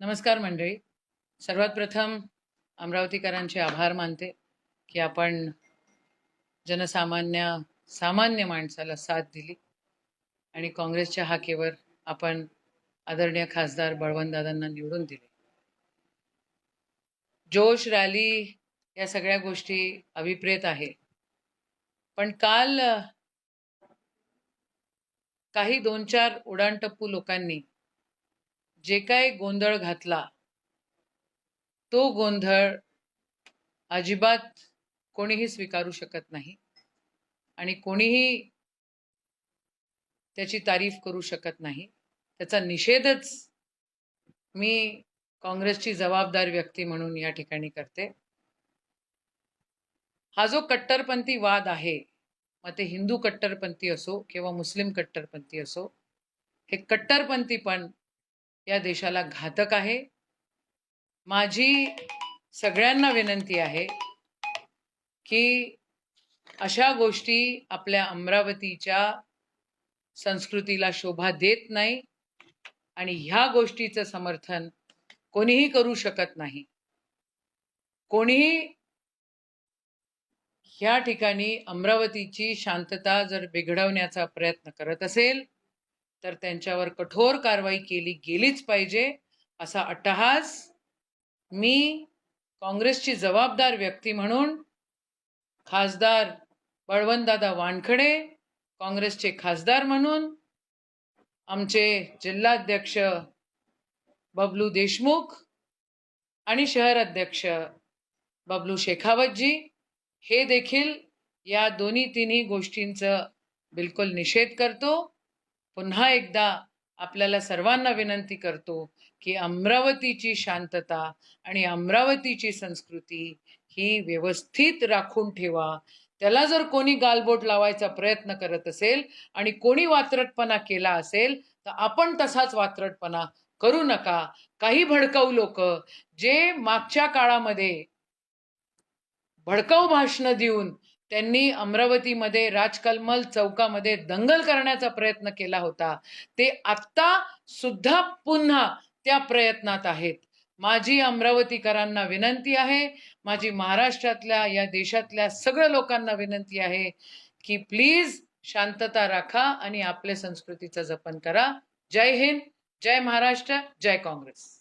नमस्कार मंडळी. सर्वात प्रथम अमरावतीकरांचे आभार मानते की आपण जनसामान्य सामान्य माणसाला साथ दिली आणि काँग्रेसच्या हाकेवर आपण आदरणीय खासदार बळवंतदादांना निवडून दिले. जोश रॅली या सगळ्या गोष्टी अभिप्रेत आहे. पण काल काही दोन चार उडाणटप्पू लोकांनी जे काय गोंधळ घातला तो गोंधळ अजिबात कोणीही स्वीकारू शकत नाही आणि कोणीही त्याची तारीफ करू शकत नाही. त्याचा निषेधच मी काँग्रेसची जबाबदार व्यक्ती म्हणून या ठिकाणी करते. हा जो कट्टरपंथी वाद आहे मग ते हिंदू कट्टरपंथी असो किंवा मुस्लिम कट्टरपंथी असो हे कट्टरपंथी पण या देशाला घातक आहे. माझी सगळ्यांना विनंती आहे की अशा गोष्टी आपल्या अमरावतीच्या संस्कृतीला शोभा देत नाही आणि ह्या गोष्टीचं समर्थन कोणीही करू शकत नाही. कोणीही ह्या ठिकाणी अमरावतीची शांतता जर बिघडवण्याचा प्रयत्न करत असेल तर त्यांच्यावर कठोर कारवाई केली गेलीच पाहिजे असा अट्टहास मी काँग्रेसची जबाबदार व्यक्ती म्हणून खासदार बळवंतदादा वानखडे काँग्रेसचे खासदार म्हणून आमचे जिल्हाध्यक्ष बबलू देशमुख आणि शहर अध्यक्ष बबलू शेखावतजी हे देखील या दोन्ही तिन्ही गोष्टींचं बिलकुल निषेध करतो. पुन्हा एकदा आपल्याला सर्वांना विनंती करतो की अमरावतीची शांतता आणि अमरावतीची संस्कृती ही व्यवस्थित राखून ठेवा. त्याला जर कोणी गालबोट लावायचा प्रयत्न करत असेल आणि कोणी वात्रटपणा केला असेल तर आपण तसाच वात्रटपणा करू नका. काही भडकाऊ लोक जे मागच्या काळामध्ये भडकाऊ भाषणं देऊन त्यांनी अमरावतीमध्ये राजकलमल चौकामध्ये दंगल करण्याचा प्रयत्न केला होता. ते आत्ता सुद्धा पुन्हा त्या प्रयत्नात आहेत. माझी अमरावतीकरांना विनंती आहे माझी महाराष्ट्रातल्या या देशातल्या सगळ्या लोकांना विनंती आहे की प्लीज शांतता राखा आणि आपल्या संस्कृतीचं जपन करा. जय हिंद जय महाराष्ट्र जय काँग्रेस.